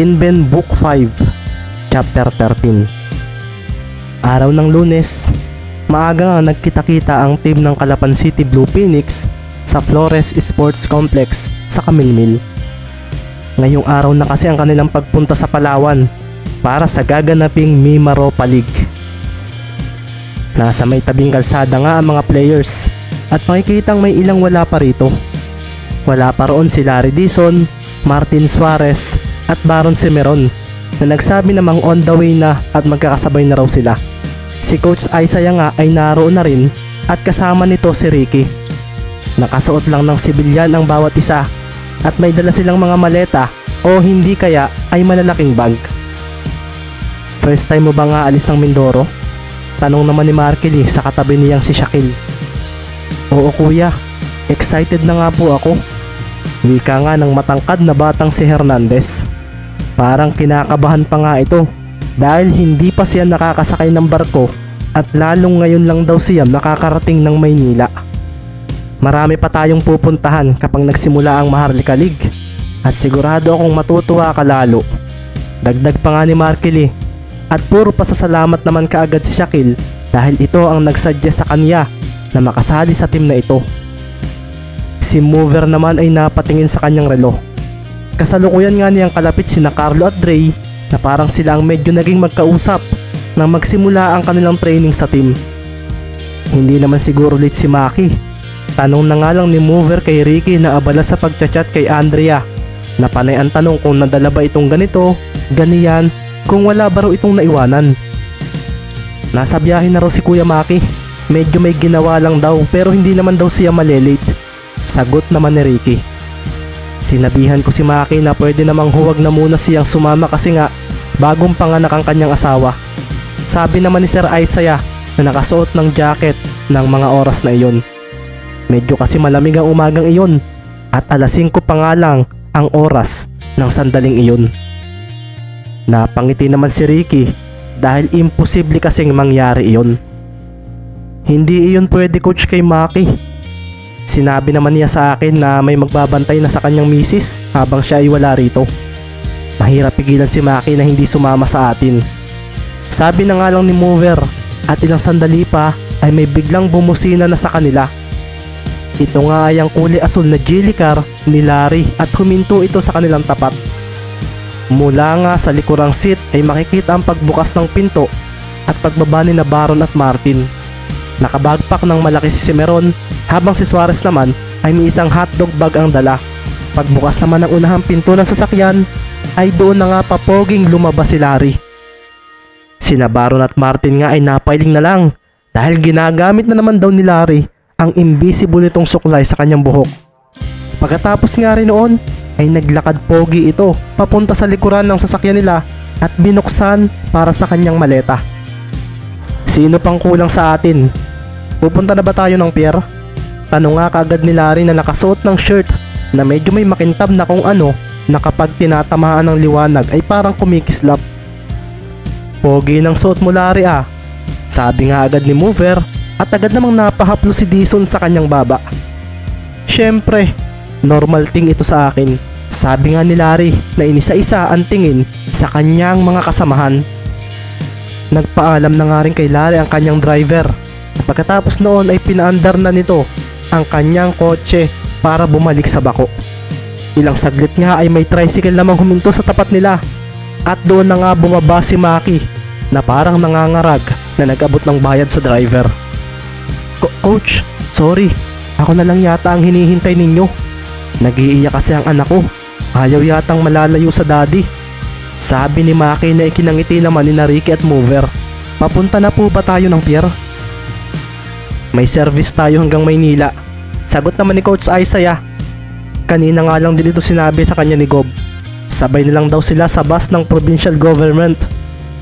Kinben Book 5, Chapter 13 Araw ng lunes, maaga nga nagkita-kita ang team ng Calapan City Blue Phoenix sa Flores Sports Complex sa Camilmil. Ngayong araw na kasi ang kanilang pagpunta sa Palawan para sa gaganaping Mimaropa League. Nasa may tabing kalsada nga ang mga players at makikitang may ilang wala pa rito. Wala pa roon si Larry Dizon, Martin Suarez at Baron Semeron na nagsabi namang on the way na at magkakasabay na raw sila. Si Coach Isaiah nga ay naroon na rin at kasama nito si Ricky. Nakasuot lang ng sibilyan ang bawat isa at may dala silang mga maleta o hindi kaya ay malalaking bag. First time mo ba nga alis ng Mindoro? Tanong naman ni Markely sa katabi niyang si Shaquille. Oo kuya, excited na nga po ako. Wika nga ng matangkad na batang si Hernandez. Parang kinakabahan pa nga ito dahil hindi pa siya nakakasakay ng barko at lalong ngayon lang daw siya nakakarating ng Maynila. Marami pa tayong pupuntahan kapag nagsimula ang Maharlika League at sigurado akong matutuwa ka lalo. Dagdag pa nga ni Markely at puro pasasalamat naman kaagad si Shaquille dahil ito ang nagsuggest sa kanya na makasali sa team na ito. Si Mover naman ay napatingin sa kanyang relo. Kasalukuyan nga niyang kalapit sina Carlo at Dre na parang sila ang medyo naging magkausap nang magsimula ang kanilang training sa team. Hindi naman siguro late si Maki. Tanong na nga lang ni Mover kay Ricky na abala sa pagchat-chat kay Andrea na panay ang tanong kung nadala ba itong ganito, ganiyan, kung wala ba raw itong naiwanan. Nasa biyahe na raw si Kuya Maki. Medyo may ginawa lang daw pero hindi naman daw siya malilate. Sagot naman ni Ricky. Sinabihan ko si Maki na pwede namang huwag na muna siyang sumama kasi nga bagong panganak ang kanyang asawa. Sabi naman ni Sir Isaiah na nakasuot ng jacket ng mga oras na iyon. Medyo kasi malamig ang umagang iyon at alas 5 pa nga lang ang oras ng sandaling iyon. Napangiti naman si Ricky dahil imposible kasing mangyari iyon. Hindi iyon pwede coach kay Maki Sinabi naman niya sa akin na may magbabantay na sa kanyang misis habang siya ay wala rito. Mahirap pigilan si Maki na hindi sumama sa atin. Sabi na nga lang ni Mover at ilang sandali pa ay may biglang bumusina na sa kanila. Ito nga ay ang kulay asul na car ni Larry at huminto ito sa kanilang tapat. Mula nga sa likurang seat ay makikita ang pagbukas ng pinto at pagbaba ni na Baron at Martin. Nakabagpak ng malaki si Cimeron habang si Suarez naman ay may isang hotdog bag ang dala. Pagbukas naman ng unahang pinto ng sasakyan ay doon na nga papoging lumabas si Larry. Sina Baron at Martin nga ay napailing na lang dahil ginagamit na naman daw ni Larry ang invisible nitong suklay sa kanyang buhok. Pagkatapos nga rin noon ay naglakad pogi ito papunta sa likuran ng sasakyan nila at binuksan para sa kanyang maleta. Sino pang kulang sa atin Pupunta na ba tayo ng pier? Tanong nga kaagad ni Larry na nakasuot ng shirt na medyo may makintab na kung ano na kapag tinatamaan ng liwanag ay parang kumikislap. Pogi ng suot mo Larry ah. Sabi nga agad ni Mover at agad namang napahaplo si Dison sa kanyang baba. Siyempre, normal thing ito sa akin. Sabi nga ni Larry na inisa-isa ang tingin sa kanyang mga kasamahan. Nagpaalam na nga rin kay Larry ang kanyang driver Pagkatapos noon ay pinaandar na nito ang kanyang kotse para bumalik sa bako. Ilang saglit nga ay may tricycle namang huminto sa tapat nila at doon na nga bumaba si Maki na parang nangangarag na nag-abot ng bayad sa driver. Co- Coach, sorry. Ako na lang yata ang hinihintay ninyo. Nag-iiyak kasi ang anak ko. Ayaw yatang malalayo sa daddy. Sabi ni Maki na ikinangiti naman ni Ricky at Mover. Papunta na po ba tayo ng pier? May service tayo hanggang Maynila. Sagot naman ni Coach Isaiah. Kanina nga lang din ito sinabi sa kanya ni Gob. Sabay na lang daw sila sa bus ng provincial government.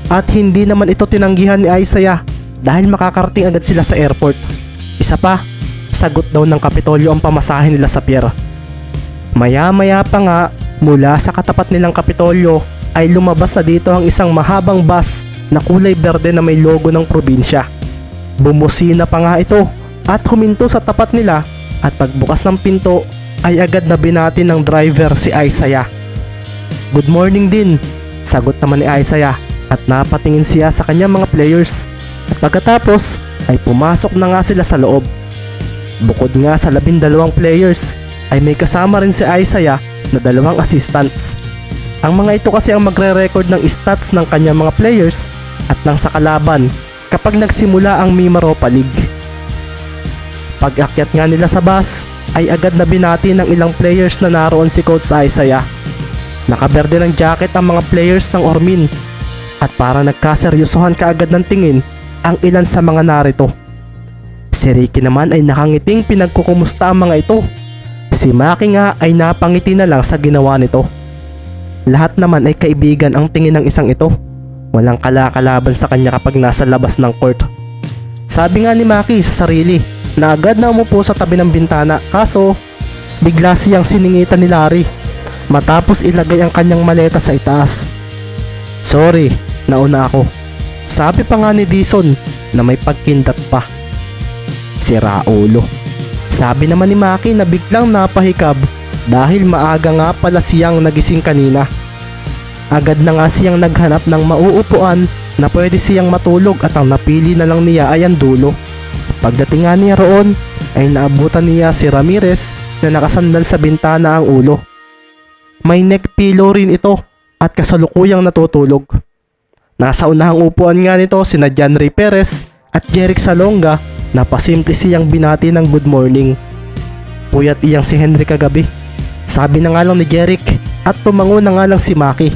At hindi naman ito tinanggihan ni Isaiah dahil makakarating agad sila sa airport. Isa pa, sagot daw ng Kapitolyo ang pamasahe nila sa pier. Maya-maya pa nga, mula sa katapat nilang Kapitolyo ay lumabas na dito ang isang mahabang bus na kulay berde na may logo ng probinsya. Bumusina pa nga ito at huminto sa tapat nila at pagbukas ng pinto ay agad na binati ng driver si Isaiah. Good morning din. Sagot naman ni Isaiah at napatingin siya sa kanyang mga players. At pagkatapos ay pumasok na nga sila sa loob. Bukod nga sa labindalawang players ay may kasama rin si Isaiah na dalawang assistants. Ang mga ito kasi ang magre-record ng stats ng kanyang mga players at ng sa kalaban kapag nagsimula ang Mimaropa League. Pag akyat nga nila sa bus ay agad na binati ng ilang players na naroon si Coach Isaiah. Nakaberde ng jacket ang mga players ng Ormin at para nagkaseryosohan kaagad ng tingin ang ilan sa mga narito. Si Ricky naman ay nakangiting pinagkukumusta ang mga ito. Si Maki nga ay napangiti na lang sa ginawa nito. Lahat naman ay kaibigan ang tingin ng isang ito. Walang kalakalaban sa kanya kapag nasa labas ng court. Sabi nga ni Maki sa sarili na agad na umupo sa tabi ng bintana kaso bigla siyang siningitan ni Larry matapos ilagay ang kanyang maleta sa itaas. Sorry, nauna ako. Sabi pa nga ni Dison na may pagkindat pa. Si Raulo. Sabi naman ni Maki na biglang napahikab dahil maaga nga pala siyang nagising kanina. Agad na nga siyang naghanap ng mauupuan na pwede siyang matulog at ang napili na lang niya ay ang dulo. Pagdating nga niya roon ay naabutan niya si Ramirez na nakasandal sa bintana ang ulo. May neck pillow rin ito at kasalukuyang natutulog. Nasa unahang upuan nga nito sina John Ray Perez at Jeric Salonga na pasimple siyang binati ng good morning. Puyat iyang si Henry kagabi. Sabi na nga lang ni Jeric at tumango na nga lang si Maki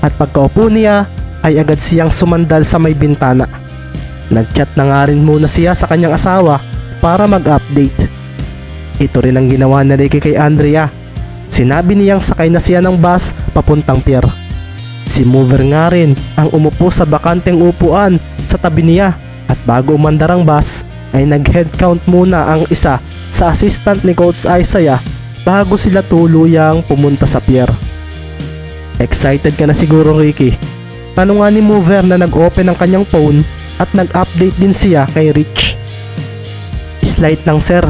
at pagkaupo niya ay agad siyang sumandal sa may bintana. Nagchat na nga rin muna siya sa kanyang asawa para mag-update. Ito rin ang ginawa ni Ricky kay Andrea. Sinabi niyang sakay na siya ng bus papuntang pier. Si Mover nga rin ang umupo sa bakanteng upuan sa tabi niya at bago umandar ang bus ay nag-head count muna ang isa sa assistant ni Coach Isaiah bago sila tuluyang pumunta sa pier. Excited ka na siguro Ricky. Tanong nga ni Mover na nag-open ang kanyang phone at nag-update din siya kay Rich. Slight lang sir.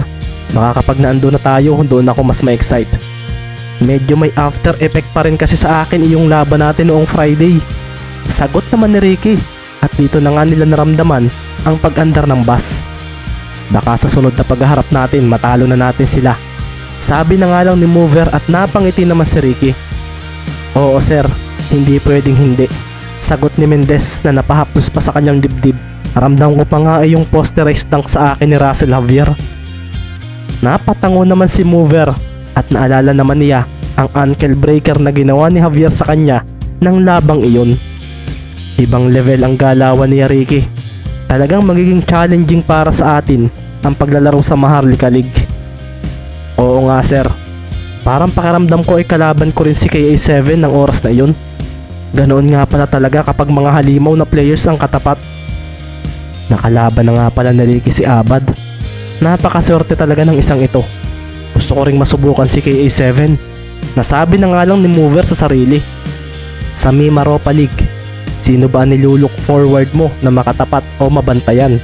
Baka kapag naando na tayo, doon ako mas ma-excite. Medyo may after effect pa rin kasi sa akin yung laban natin noong Friday. Sagot naman ni Ricky at dito na nga nila naramdaman ang pag-andar ng bus. Baka sa sunod na pagharap natin matalo na natin sila. Sabi na nga lang ni Mover at napangiti naman si Ricky. Oo sir, hindi pwedeng hindi. Sagot ni Mendez na napahaplos pa sa kanyang dibdib. Ramdam ko pa nga ay yung posterized dunk sa akin ni Russell Javier. Napatango naman si Mover at naalala naman niya ang ankle breaker na ginawa ni Javier sa kanya ng labang iyon. Ibang level ang galawan ni Ricky. Talagang magiging challenging para sa atin ang paglalaro sa Maharlika League. Oo nga sir. Parang pakiramdam ko ay kalaban ko rin si KA7 ng oras na iyon. Ganoon nga pala talaga kapag mga halimaw na players ang katapat. Nakalaban na nga pala ni Ricky si Abad. Napakaswerte talaga ng isang ito. Gusto ko ring masubukan si KA7. Nasabi na nga lang ni Mover sa sarili. Sa Mimaropa League, sino ba ang nilulok forward mo na makatapat o mabantayan?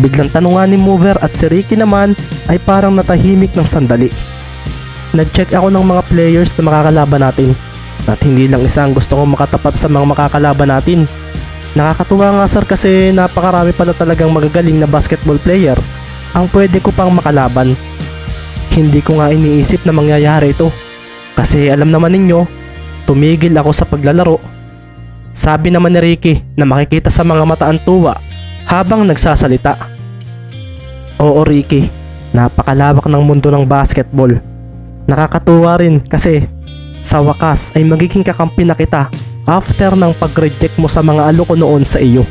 Biglang tanong nga ni Mover at si Ricky naman ay parang natahimik ng sandali. Nag-check ako ng mga players na makakalaban natin at hindi lang isa ang gusto kong makatapat sa mga makakalaban natin. Nakakatuwa nga sir kasi napakarami pala talagang magagaling na basketball player ang pwede ko pang makalaban. Hindi ko nga iniisip na mangyayari ito kasi alam naman ninyo, tumigil ako sa paglalaro. Sabi naman ni Ricky na makikita sa mga mata ang tuwa habang nagsasalita. Oo Ricky, napakalawak ng mundo ng basketball. Nakakatuwa rin kasi sa wakas ay magiging kakampi na kita after ng pag-reject mo sa mga alo ko noon sa iyo.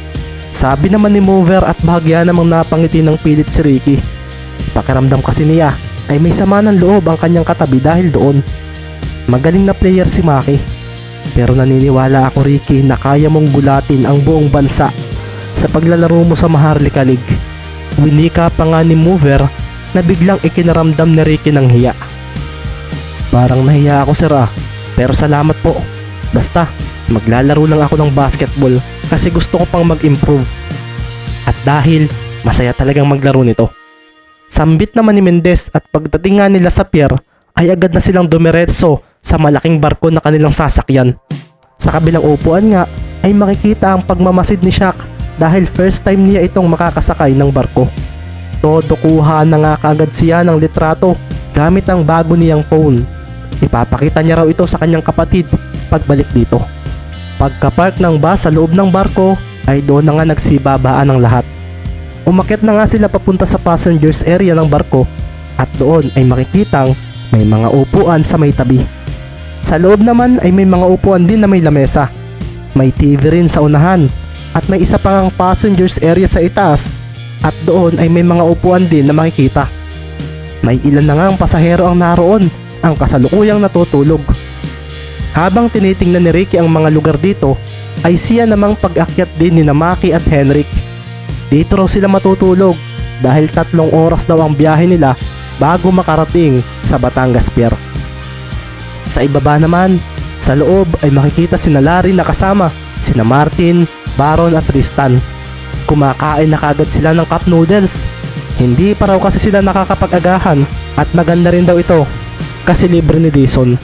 Sabi naman ni Mover at bahagya namang napangiti ng pilit si Ricky. Pakiramdam kasi niya ay may sama ng loob ang kanyang katabi dahil doon. Magaling na player si Maki. Pero naniniwala ako Ricky na kaya mong gulatin ang buong bansa sa paglalaro mo sa Maharlika League. Winika pa nga ni Mover na biglang ikinaramdam ni Ricky ng hiya. Parang nahiya ako sir ah, pero salamat po. Basta, maglalaro lang ako ng basketball kasi gusto ko pang mag-improve. At dahil masaya talagang maglaro nito. Sambit naman ni Mendez at pagdating nga nila sa pier ay agad na silang dumiretso sa malaking barko na kanilang sasakyan. Sa kabilang upuan nga ay makikita ang pagmamasid ni Shaq dahil first time niya itong makakasakay ng barko. Todo kuha na nga kaagad siya ng litrato gamit ang bago niyang phone. Ipapakita niya raw ito sa kanyang kapatid pagbalik dito. Pagkapark ng bus sa loob ng barko ay doon na nga nagsibabaan ang lahat. Umakyat na nga sila papunta sa passengers area ng barko at doon ay makikitang may mga upuan sa may tabi. Sa loob naman ay may mga upuan din na may lamesa. May TV rin sa unahan at may isa pang passengers area sa itaas at doon ay may mga upuan din na makikita. May ilan na nga ang pasahero ang naroon ang kasalukuyang natutulog. Habang tinitingnan ni Ricky ang mga lugar dito, ay siya namang pag-akyat din ni Namaki at Henrik. Dito raw sila matutulog dahil tatlong oras daw ang biyahe nila bago makarating sa Batangas Pier. Sa ibaba naman, sa loob ay makikita si Larry na kasama sina Martin, Baron at Tristan. Kumakain na kagad sila ng cup noodles. Hindi pa raw kasi sila nakakapag-agahan at maganda rin daw ito kasi libre ni Dison.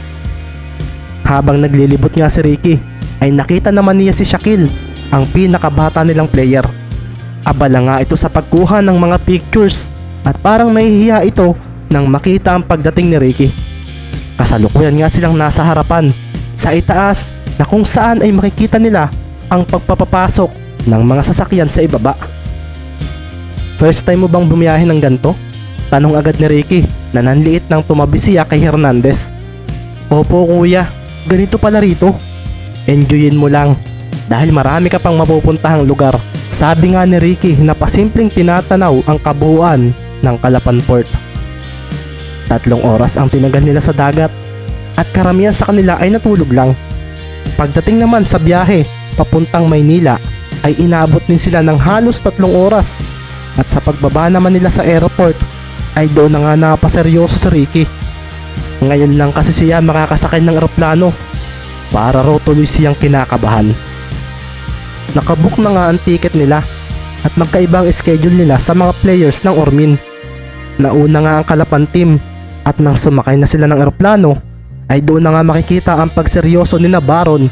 Habang naglilibot nga si Ricky, ay nakita naman niya si Shaquille, ang pinakabata nilang player. Abala nga ito sa pagkuha ng mga pictures at parang nahihiya ito nang makita ang pagdating ni Ricky. Kasalukuyan nga silang nasa harapan sa itaas na kung saan ay makikita nila ang pagpapapasok ng mga sasakyan sa ibaba. First time mo bang bumiyahe ng ganto? Tanong agad ni Ricky na nanliit nang tumabi siya kay Hernandez. Opo kuya, ganito pala rito. Enjoyin mo lang dahil marami ka pang mapupuntahang lugar. Sabi nga ni Ricky na pasimpleng tinatanaw ang kabuuan ng Calapan Port. Tatlong oras ang tinagal nila sa dagat at karamihan sa kanila ay natulog lang. Pagdating naman sa biyahe papuntang Maynila ay inaabot din sila ng halos tatlong oras at sa pagbaba naman nila sa airport ay doon na nga napaseryoso si Ricky. Ngayon lang kasi siya makakasakay ng eroplano para raw tuloy siyang kinakabahan. Nakabook na nga ang ticket nila at magkaibang schedule nila sa mga players ng Ormin. Nauna nga ang Kalapan team at nang sumakay na sila ng eroplano ay doon na nga makikita ang pagseryoso ni na Baron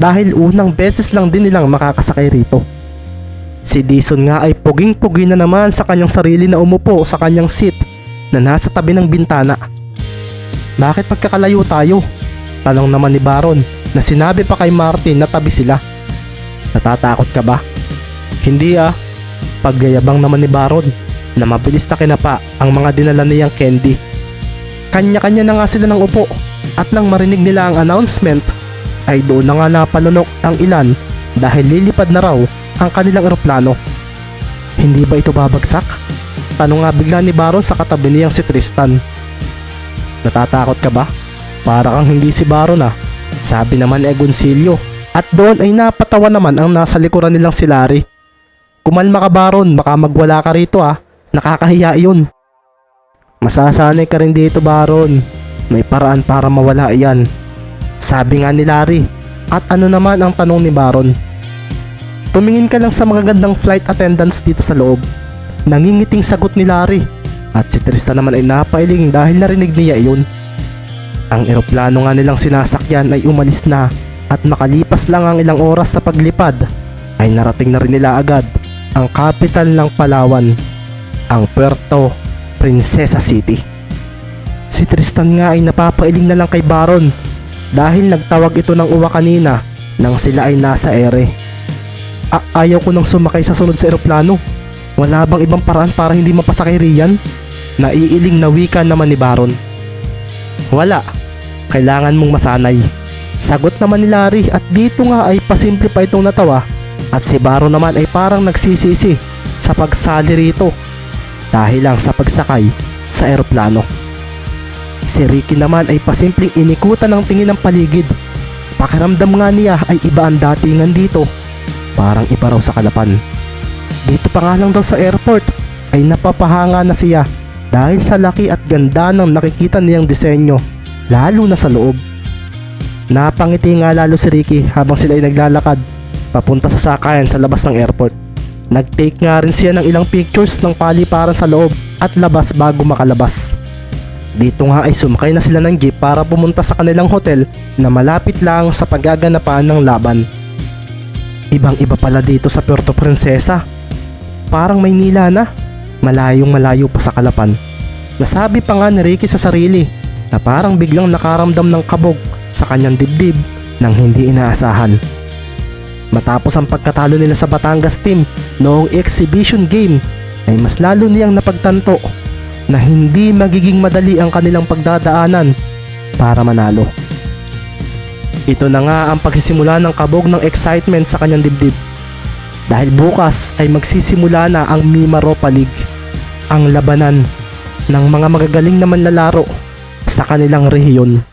dahil unang beses lang din nilang makakasakay rito. Si Dison nga ay puging-pugi na naman sa kanyang sarili na umupo sa kanyang seat na nasa tabi ng bintana. Bakit pagkakalayo tayo? Tanong naman ni Baron na sinabi pa kay Martin na tabi sila. Natatakot ka ba? Hindi ah. Paggayabang naman ni Baron na mabilis na kinapa ang mga dinala niyang candy. Kanya-kanya na nga sila ng upo at nang marinig nila ang announcement ay doon na nga napalunok ang ilan dahil lilipad na raw ang kanilang eroplano. Hindi ba ito babagsak? Tanong nga bigla ni Baron sa katabi niyang si Tristan. Natatakot ka ba? Para kang hindi si Baron ah. Sabi naman ni Agoncillo. At doon ay napatawa naman ang nasa likuran nilang si Larry. Kumalma ka Baron, baka magwala ka rito ah. Nakakahiya yun. Masasanay ka rin dito Baron. May paraan para mawala iyan. Sabi nga ni Larry. At ano naman ang tanong ni Baron? Tumingin ka lang sa mga gandang flight attendants dito sa loob. Nangingiting sagot ni Larry. At si Tristan naman ay napailing dahil narinig niya iyon. Ang eroplano nga nilang sinasakyan ay umalis na at makalipas lang ang ilang oras na paglipad ay narating na rin nila agad ang capital ng Palawan, ang Puerto Princesa City. Si Tristan nga ay napapailing na lang kay Baron dahil nagtawag ito ng uwa kanina nang sila ay nasa ere. A- ayaw ko nang sumakay sa sunod sa eroplano. Wala bang ibang paraan para hindi mapasakay riyan? Naiiling na wika naman ni Baron. Wala. Kailangan mong masanay. Sagot naman ni Larry at dito nga ay pasimple pa itong natawa at si Baron naman ay parang nagsisisi sa pagsali rito dahil lang sa pagsakay sa eroplano. Si Ricky naman ay pasimpleng inikutan ng tingin ng paligid. Pakiramdam nga niya ay iba ang datingan dito. Parang iba raw sa kalapan. Dito pa nga lang daw sa airport ay napapahanga na siya dahil sa laki at ganda ng nakikita niyang disenyo lalo na sa loob. Napangiti nga lalo si Ricky habang sila ay naglalakad papunta sa sakayan sa labas ng airport. Nag-take nga rin siya ng ilang pictures ng paliparan sa loob at labas bago makalabas. Dito nga ay sumakay na sila ng jeep para pumunta sa kanilang hotel na malapit lang sa paggaganapan ng laban. Ibang iba pala dito sa Puerto Princesa. Parang Maynila na. Malayong malayo pa sa Kalapan. Nasabi pa nga ni Ricky sa sarili na parang biglang nakaramdam ng kabog sa kanyang dibdib nang hindi inaasahan. Matapos ang pagkatalo nila sa Batangas team noong exhibition game ay mas lalo niyang napagtanto na hindi magiging madali ang kanilang pagdadaanan para manalo. Ito na nga ang pagsisimula ng kabog ng excitement sa kanyang dibdib. Dahil bukas ay magsisimula na ang Mimaropa League, ang labanan ng mga magagaling na manlalaro sa kanilang rehiyon.